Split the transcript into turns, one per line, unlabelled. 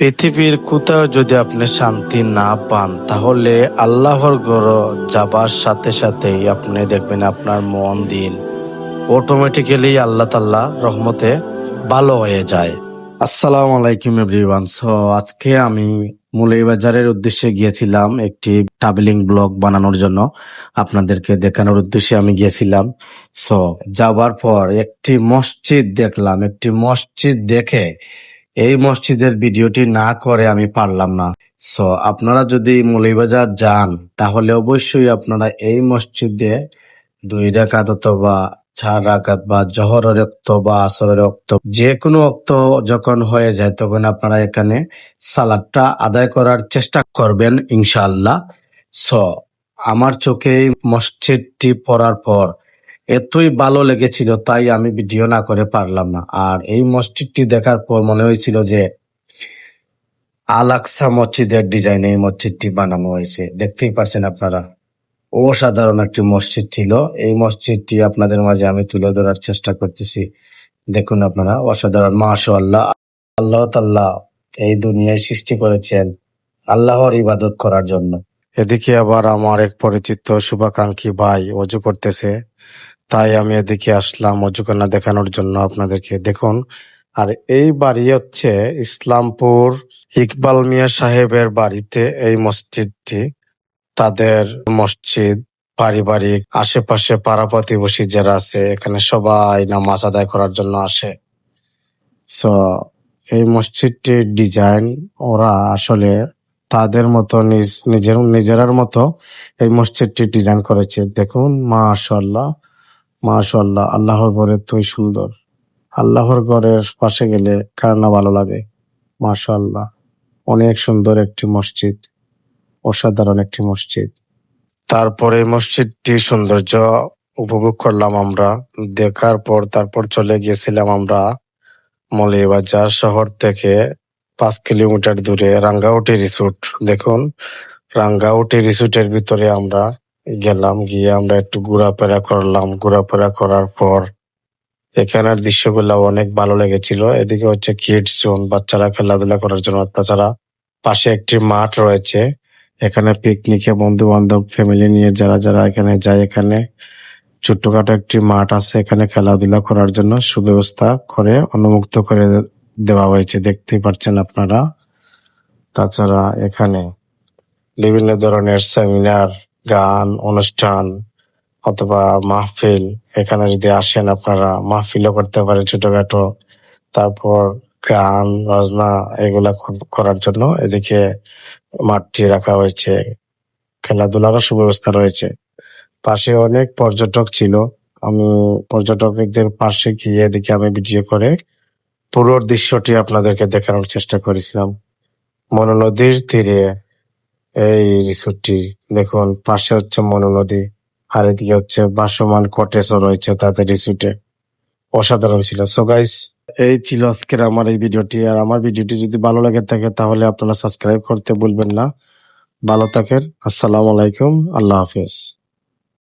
পৃথিবীর কোথাও যদি আপনি শান্তি না পান, তাহলে আল্লাহর ঘর যাবার সাথে সাথেই আপনি দেখবেন আপনার মন দিল অটোমেটিক্যালি আল্লাহ তাল্লাহ রহমতে ভালো হয়ে যায়। আসসালামু আলাইকুম এভরিওয়ান। সো আজকে আমি মুলাইবাজারের উদ্দেশ্যে গিয়েছিলাম একটি ট্রাভেলিং ব্লগ বানানোর জন্য। আপনাদেরকে দেখানোর উদ্দেশ্যে আমি গিয়েছিলাম। সো যাবার পর একটি মসজিদ দেখলাম। একটি মসজিদ দেখে এই মসজিদের ভিডিওটি না করে আমি পারলাম না। সো আপনারা যদি মৌলিবাজার যান, তাহলে অবশ্যই আপনারা এই মসজিদে দুই রাকাত অথবা চার রাকাত বা জহরের রক্ত বা আসরের রক্ত যে কোনো রক্ত যখন হয়ে যায়, তখন আপনারা এখানে সালাদটা আদায় করার চেষ্টা করবেন ইনশাআল্লাহ। সো আমার চোখে মসজিদটি পড়ার পর এতই ভালো লেগেছিল, তাই আমি ভিডিও না করে পারলাম না। আর এই মসজিদটি দেখার পর মনে হয়েছিল যে আলাক্সা মসজিদের ডিজাইনে এই মসজিদটি বানানো হয়েছে। দেখতেই পারছেন আপনারা, অসাধারণ একটি মসজিদ ছিল। এই মসজিদটি আপনাদের মাঝে আমি তুলে ধরার চেষ্টা করতেছি। দেখুন আপনারা, অসাধারণ মাশা আল্লাহ আল্লাহ তাল্লাহ এই দুনিয়ায় সৃষ্টি করেছেন আল্লাহর ইবাদত করার জন্য। এদিকে আবার আমার এক পরিচিত শুভাকাঙ্ক্ষী ভাই অজু করতেছে। তাই আমি এদিকে আসলাম অজুখানা দেখানোর জন্য আপনাদেরকে। দেখুন, আর এই বাড়ি হচ্ছে ইসলামপুর ইকবাল মিয়া সাহেবের বাড়িতে এই মসজিদটি। তাদের মসজিদ, পারিবারিক আশেপাশে পাড়া প্রতিবেশী যারা আছে, এখানে সবাই নামাজ আদায় করার জন্য আসে। সো এই মসজিদটির ডিজাইন, ওরা আসলে তাদের মতো, নিজ, নিজের, নিজেরার মতো এই মসজিদটি ডিজাইন করেছে। দেখুন মাশাল্লাহ মাশাল্লাহ আল্লাহর ঘরে তুই সুন্দর। আল্লাহর ঘরের পাশে গেলে কার না ভালো লাগে? মাশাল্লাহ অনেক সুন্দর একটি মসজিদ, অসাধারণ একটি মসজিদ। তারপরে মসজিদটি সৌন্দর্য উপভোগ করলাম আমরা। দেখার পর তারপর চলে গিয়েছিলাম আমরা মৌলিবাজার শহর থেকে পাঁচ কিলোমিটার দূরে রাঙ্গাউটি রিসোর্ট। দেখুন, রাঙ্গাউটি রিসোর্টের ভিতরে আমরা গেলাম, গিয়ে আমরা একটু ঘোরাফেরা করলাম। ঘোরাফেরা করার পর এখানের দৃশ্যগুলো অনেক ভালো লেগেছিল। এদিকে হচ্ছে কিডস জোন বাচ্চারা খেলাধুলা করার জন্য। তাছাড়া পাশে একটি মাঠ রয়েছে। এখানে পিকনিকে বন্ধু বান্ধব ফ্যামিলি নিয়ে যারা যারা এখানে যায়, এখানে ছোট্টখাটো একটি মাঠ আছে এখানে খেলাধুলা করার জন্য। সুব্যবস্থা করে অনুমুক্ত করে দেওয়া হয়েছে দেখতেই পাচ্ছেন আপনারা। তাছাড়া এখানে বিভিন্ন ধরনের সেমিনার গান, অনুষ্ঠান অথবা মাহফিল, এখানে যদি আসেন আপনারা, মাহফিলও করতে পারেন ছোটখাটো। তারপর গান, বাজনা, এগুলা করার জন্য এদিকে মাঠটি রাখা হয়েছে। খেলাধুলারও সুব্যবস্থা রয়েছে। পাশে অনেক পর্যটক ছিল। আমি পর্যটকদের পাশে গিয়ে এদিকে আমি ভিডিও করে পুরো দৃশ্যটি আপনাদেরকে দেখানোর চেষ্টা করেছিলাম। মনু নদীর তীরে এই রিসোর্টটি, দেখুন, পাশে হচ্ছে মনু নদী, আর এদিকে হচ্ছে বাসমান কটেজও রয়েছে তাদের রিসোর্টে। অসাধারণ ছিল। সো গাইস এই ছিল আজকের আমার এই ভিডিওটি। আর আমার ভিডিওটি যদি ভালো লাগে থাকে, তাহলে আপনারা সাবস্ক্রাইব করতে ভুলবেন না। ভালো থাকেন। আসসালামু আলাইকুম। আল্লাহ হাফিজ।